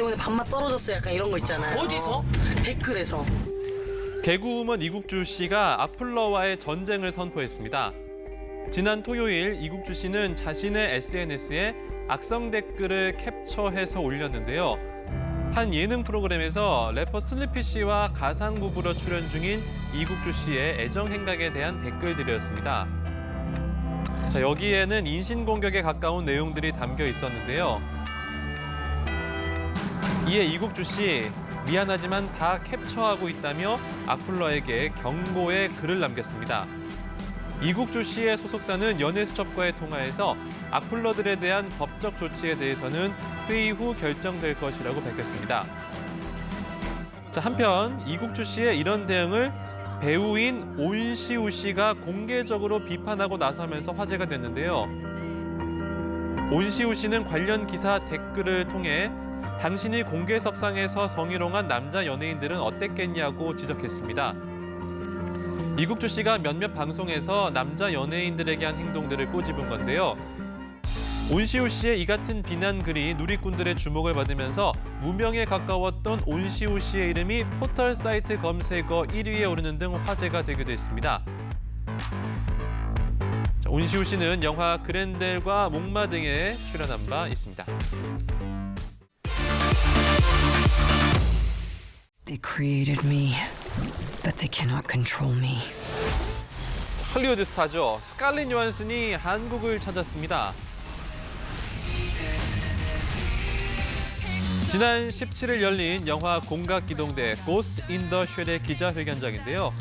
때문에 밥맛 떨어졌어 약간 이런 거 있잖아요. 어디서? 댓글에서. 개그우먼 이국주 씨가 악플러와의 전쟁을 선포했습니다. 지난 토요일 이국주 씨는 자신의 SNS에 악성 댓글을 캡처해서 올렸는데요. 한 예능 프로그램에서 래퍼 슬리피 씨와 가상 부부로 출연 중인 이국주 씨의 애정 행각에 대한 댓글들이었습니다. 자, 여기에는 인신 공격에 가까운 내용들이 담겨 있었는데요. 이에 이국주 씨 미안하지만 다 캡처하고 있다며 악플러에게 경고의 글을 남겼습니다. 이국주 씨의 소속사는 연예수첩과의 통화에서 악플러들에 대한 법적 조치에 대해서는 회의 후 결정될 것이라고 밝혔습니다. 자, 한편 이국주 씨의 이런 대응을 배우인 온시우 씨가 공개적으로 비판하고 나서면서 화제가 됐는데요. 온시우 씨는 관련 기사 댓글을 통해 당신이 공개석상에서 성희롱한 남자 연예인들은 어땠겠냐고 지적했습니다. 이국주 씨가 몇몇 방송에서 남자 연예인들에게 한 행동들을 꼬집은 건데요. 온시우 씨의 이 같은 비난 글이 누리꾼들의 주목을 받으면서 무명에 가까웠던 온시우 씨의 이름이 포털 사이트 검색어 1위에 오르는 등 화제가 되기도 했습니다. 자, 온시우 씨는 영화 그랜델과 목마 등에 출연한 바 있습니다. They created me, but they cannot control me. 할리우드 스타죠. 스칼렛 요한슨이 한국을 찾았습니다. 지난 17일 열린 영화 공각기동대 고스트 인 더 쉘의 기자회견장인데요.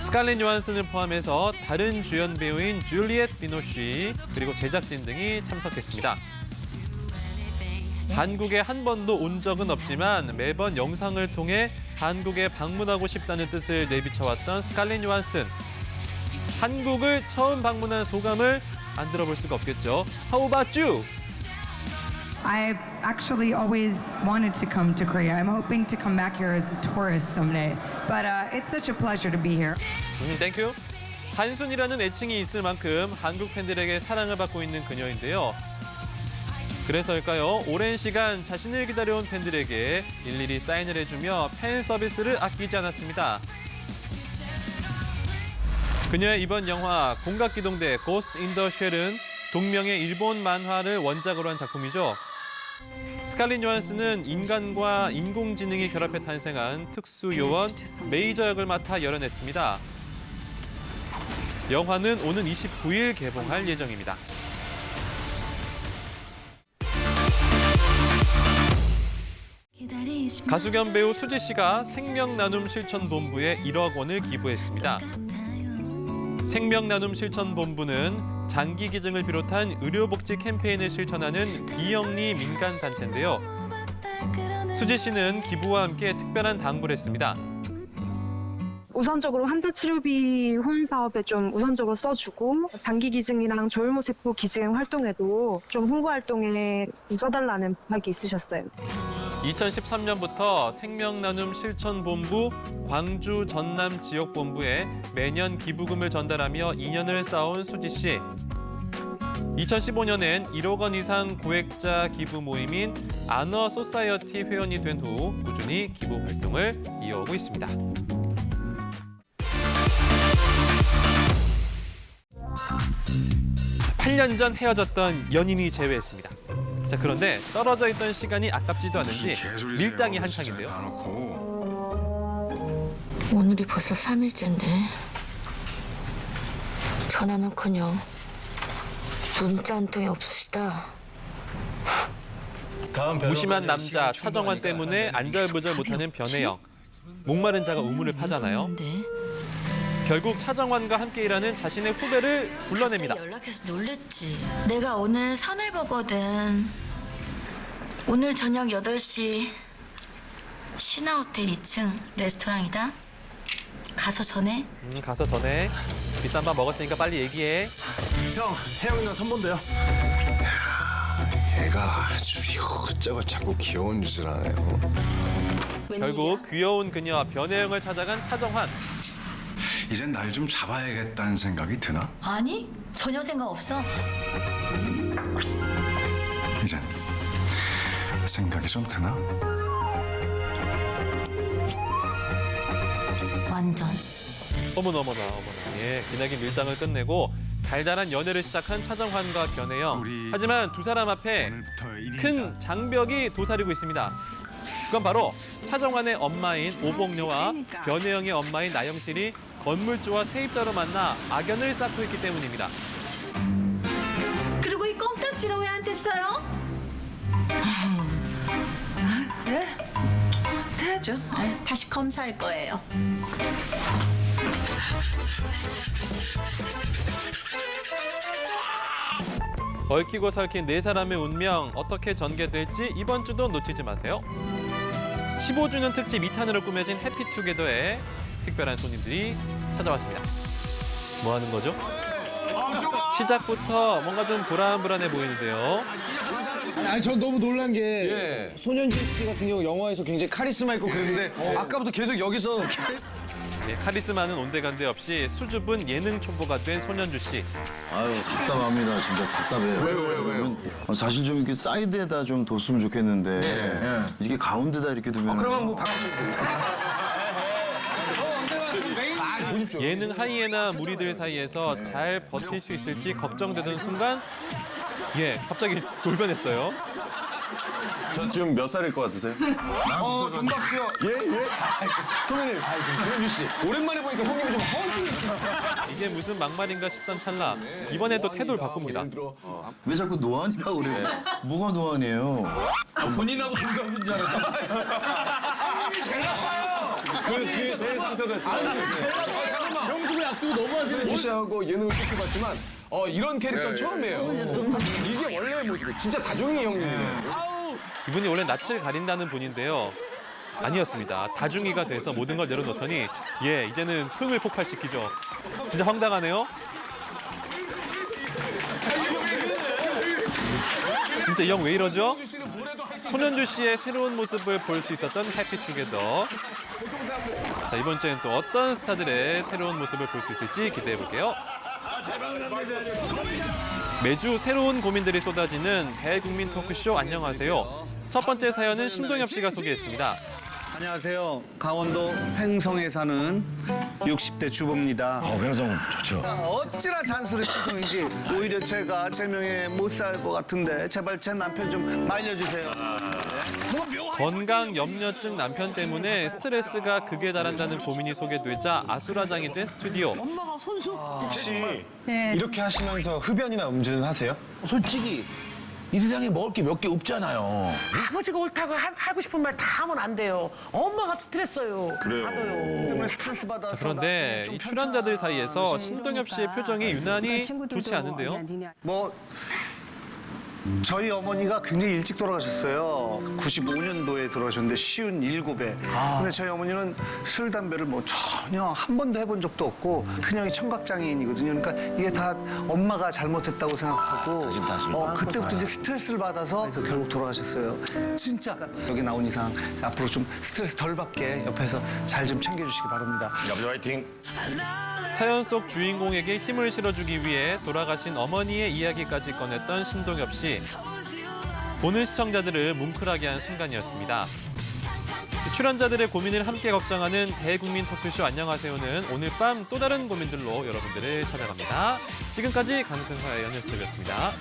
스칼렛 요한슨을 포함해서 다른 주연 배우인 줄리엣 비노시 그리고 제작진 등이 참석했습니다. 한국에 한 번도 온 적은 없지만 매번 영상을 통해 한국에 방문하고 싶다는 뜻을 내비쳐왔던 스칼렛 요한슨. 한국을 처음 방문한 소감을 안 들어볼 수가 없겠죠. How about you? I actually always wanted to come to Korea. I'm hoping to come back here as a tourist someday. But uh, it's such a pleasure to be here. 음, 땡큐. 한순이라는 애칭이 있을 만큼 한국 팬들에게 사랑을 받고 있는 그녀인데요. 그래서일까요? 오랜 시간 자신을 기다려온 팬들에게 일일이 사인을 해주며 팬 서비스를 아끼지 않았습니다. 그녀의 이번 영화 공각기동대 고스트 인더 쉘은 동명의 일본 만화를 원작으로 한 작품이죠. 스칼린 요한스는 인간과 인공지능이 결합해 탄생한 특수 요원 메이저 역을 맡아 열어냈습니다. 영화는 오는 29일 개봉할 예정입니다. 가수 겸 배우 수지 씨가 생명 나눔 실천 본부에 1억 원을 기부했습니다. 생명 나눔 실천 본부는 장기 기증을 비롯한 의료 복지 캠페인을 실천하는 비영리 민간 단체인데요. 수지 씨는 기부와 함께 특별한 당부를 했습니다. 우선적으로 환자 치료비 후원 사업에 좀 우선적으로 써주고 단기 기증이랑 조혈모세포 기증 활동에도 좀 홍보 활동에 좀 써달라는 부탁이 있으셨어요. 2013년부터 생명나눔 실천본부 광주 전남 지역본부에 매년 기부금을 전달하며 인연을 쌓아온 수지 씨. 2015년엔 1억 원 이상 고액자 기부 모임인 아너 소사이어티 회원이 된 후 꾸준히 기부 활동을 이어오고 있습니다. 팔 년 전 헤어졌던 연인이 재회했습니다. 자 그런데 떨어져 있던 시간이 아깝지도 않은지 밀당이 한창인데요. 오늘이 벌써 3일째인데 전화는커녕 문자 한 통이 없으시다. 무심한 남자 차정환 때문에 안절부절 못하는 변혜영. 목마른 자가 우물을 파잖아요. 없는데. 결국 차정환과 함께 일하는 자신의 후배를 불러냅니다. 연락해서 놀랬지. 내가 오늘 선을 보거든. 오늘 저녁 8시 신화호텔 2층 레스토랑이다. 가서 전해. 음, 가서 전에 비싼 밥 먹었으니까 빨리 얘기해. 형, 혜영 누나 선본데요. 얘가 아주 이것저것 자꾸 귀여운 짓을 하네요. 결국 귀여운 그녀 변혜영을 찾아간 차정환. 이젠 날 좀 잡아야겠다는 생각이 드나? 아니 전혀 생각 없어. 생각이 좀 드나? 완전. 어머나 어머나 어머나. 예, 기나긴 밀당을 끝내고 달달한 연애를 시작한 차정환과 변혜영. 우리 하지만 두 사람 앞에 오늘부터. 큰 장벽이 도사리고 있습니다. 그건 바로 차정환의 엄마인 오복녀와 변혜영의 엄마인 나영실이 건물주와 세입자로 만나 악연을 쌓고 있기 때문입니다. 그리고 이 껌딱지는 왜안 뗐어요? 떼야죠. 다시 검사할 거예요. 얽히고 설킨 네 사람의 운명 어떻게 전개될지 이번 주도 놓치지 마세요. 15주년 특집 2탄으로 꾸며진 해피투게더에 특별한 손님들이 찾아왔습니다. 뭐 하는 거죠? 시작부터 뭔가 좀 불안불안해 보이는데요. 아니 전 너무 놀란 게 손현진 씨 같은 경우 영화에서 굉장히 카리스마 있고 그랬는데 아까부터 계속 여기서 예, 카리스마는 온데간데 없이 수줍은 예능 초보가 된 손현주 씨. 아유 답답합니다. 진짜 답답해요. 왜요 왜요 왜요? 사실 좀 이렇게 사이드에다 좀 뒀으면 좋겠는데 이렇게 가운데다 이렇게 두면 그러면 뭐 예능 하이에나 무리들 사이에서 잘 버틸 수 있을지 걱정되던 순간 예, 갑자기 돌변했어요. 전 지금 몇 살일 것 같으세요? 어 정박 씨요. 예예. 선배님 손현진 씨. 오랜만에 보니까 형님이 좀 허언증이 이게 무슨 막말인가 싶던 찰나. 이번에 또 태도를 바꿉니다. 왜 자꾸 노안이라고 그래요? 뭐가 노안이에요? 본인하고 동갑인 줄 알았다. 그 뒤에 제일 상처됐어요. 형님이 앞두고 너무 하시는 씨하고 예능을 찍혀봤지만 어 이런 캐릭터는 처음이에요 이게 원래의 모습이에요 진짜 다종이 형님이에요 이분이 원래 낯을 가린다는 분인데요. 아니었습니다. 다중이가 돼서 모든 걸 내려놓더니 예, 이제는 흥을 폭발시키죠. 진짜 황당하네요. 진짜 이 형 왜 이러죠? 손현주 씨의 새로운 모습을 볼 수 있었던 해피투게더. 자, 이번 주엔 또 어떤 스타들의 새로운 모습을 볼 수 있을지 기대해 볼게요. 매주 새로운 고민들이 쏟아지는 대국민 토크쇼 안녕하세요. 첫 번째 사연은 신동엽 씨가 소개했습니다. 안녕하세요. 강원도 횡성에 사는 60대 주부입니다. 어 횡성 좋죠 어찌나 잔소리 투성인지 오히려 제가 제명에 못 살 것 같은데 제발 제 남편 좀 말려주세요. 건강 염려증 남편 때문에 스트레스가 극에 달한다는 고민이 소개되자 아수라장이 된 스튜디오. 엄마가 손수. 혹시 네. 이렇게 하시면서 흡연이나 음주는 하세요? 솔직히 이 세상에 먹을 게 몇 개 없잖아요. 아버지가 옳다고 하, 하고 싶은 말 다 하면 안 돼요. 엄마가 스트레스요. 그래요. 받아요. 스트레스 받아서 그런데 이 출연자들. 사이에서 신동엽 씨의 표정이 유난히 좋지 않은데요. 뭐 저희 어머니가 굉장히 일찍 돌아가셨어요. 95년도에 돌아가셨는데 쉬운 일곱에. 근데 저희 어머니는 술 담배를 뭐 전혀 한 번도 해본 적도 없고 그냥 청각장애인이거든요. 그러니까 이게 다 엄마가 잘못했다고 생각하고 탓을 어, 그때부터 이제 스트레스를 받아서 그래서 결국 돌아가셨어요. 진짜 여기 나온 이상 앞으로 좀 스트레스 덜 받게 옆에서 잘 좀 챙겨주시기 바랍니다. 여보세요 화이팅 사연 속 주인공에게 힘을 실어주기 위해 돌아가신 어머니의 이야기까지 꺼냈던 신동엽 씨. 보는 시청자들을 뭉클하게 한 순간이었습니다. 출연자들의 고민을 함께 걱정하는 대국민 토크쇼 안녕하세요는 오늘 밤 또 다른 고민들로 여러분들을 찾아갑니다. 지금까지 강승화의 연예스톱이었습니다.